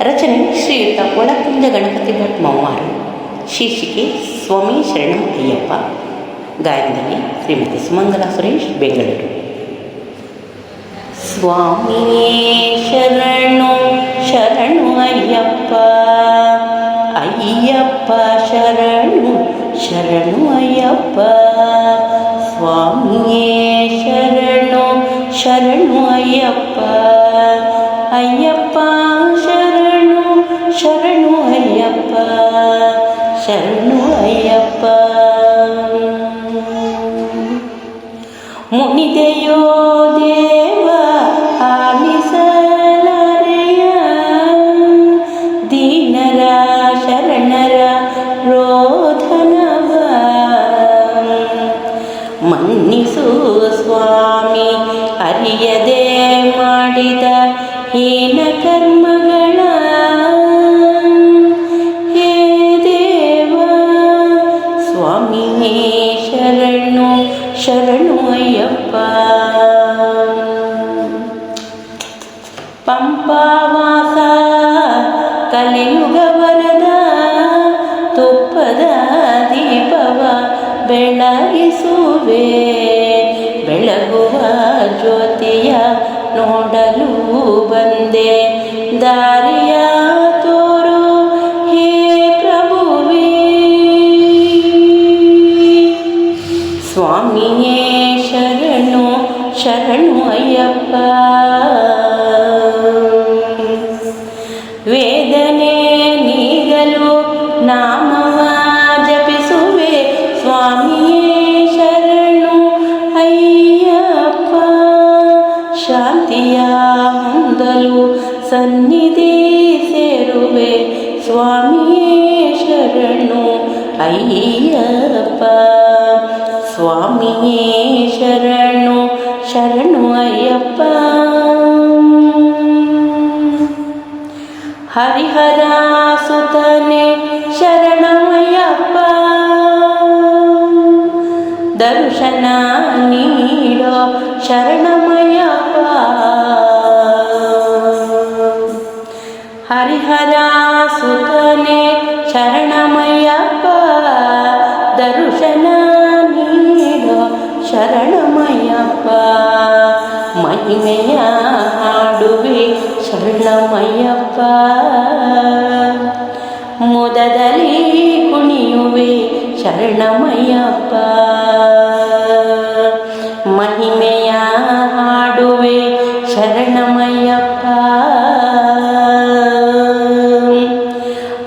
ರಚನೆ ಶ್ರೀಯುತ ಒಳಕುಂಜ ಗಣಪತಿ ಭಟ್ ಮೌಮಾರು ಶೀರ್ಷಿಕೆ ಸ್ವಾಮಿ ಶರಣಂ ಅಯ್ಯಪ್ಪ ಗಾಯನದಲ್ಲಿ ಶ್ರೀಮತಿ ಸುಮಂಗಲ ಸುರೇಶ್ ಬೆಂಗಳೂರು ಸ್ವಾಮಿಯೇ ಶರಣು ಶರಣು ಅಯ್ಯಪ್ಪ ಅಯ್ಯಪ್ಪ ಶರಣು ಶರಣು ಅಯ್ಯಪ್ಪ ಸ್ವಾಮಿಯೇ ಶರಣು ಶರಣು ಅಯ್ಯಪ್ಪ ಅಯ್ಯಪ್ಪ ಶರಣು ಅಯ್ಯಪ್ಪ ಮುನಿದೆಯೋ ದೇವ ಆಲಿಸಲರೆಯ ದೀನರ ಶರಣರ ರೋಧನವ ಮನ್ನಿಸು ಸ್ವಾಮಿ ಅರಿಯದೆ ಮಾಡಿದ ಹೀನ ಕರ್ಮಗಳ ಶರಣು ಅಯ್ಯಪ್ಪ. ಪಂಪಾವಾಸ ಕಲಿಯುಗವರದ ತುಪ್ಪದ ದೀಪವ ಬೆಳಗಿಸುವೆ ಬೆಳಗುವ ಜ್ಯೋತಿಯ ನೋಡಲು ಬಂದೆ. ದಾರಿಯ ಶರಣು ಅಯ್ಯಪ್ಪ ವೇದನೆ ನೀಗಲು ನಾಮವ ಜಪಿಸುವೆ ಸ್ವಾಮಿಯೇ ಶರಣು ಅಯ್ಯಪ್ಪ. ಶಾಂತಿಯ ಹೊಂದಲು ಸನ್ನಿಧಿ ಸೇರುವೆ ಸ್ವಾಮಿಯೇ ಶರಣು ಅಯ್ಯಪ್ಪ. ഹരിഹരാസുതനെ ശരണമയ്യപ്പ ദർശന നീടോ ശരണമയ്യപ്പ ഹരിഹരാസുത ಮಹಿಮೆಯ ಹಾಡುವೆ ಶರಣಮಯ್ಯಪ್ಪ. ಮುದದಲ್ಲಿ ಕುಣಿಯುವೆ ಶರಣಮಯ್ಯಪ್ಪ. ಮಹಿಮೆಯ ಹಾಡುವೆ ಶರಣಮಯ್ಯಪ್ಪ.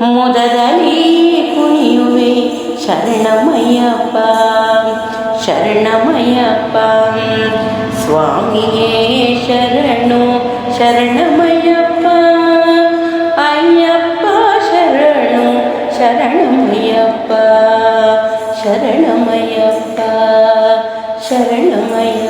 ಮುದದಲ್ಲಿ ಕುಣಿಯುವೆ ಶರಣಮಯ್ಯಪ್ಪ. ಶರಣಮಯಪ್ಪ ಸ್ವಾಮಿಯೇ ಶರಣು ಶರಣಮಯಪ್ಪ ಅಯ್ಯಪ್ಪ ಶರಣು ಶರಣಮಯಪ್ಪ ಶರಣಮಯಪ್ಪ ಶರಣಮಯ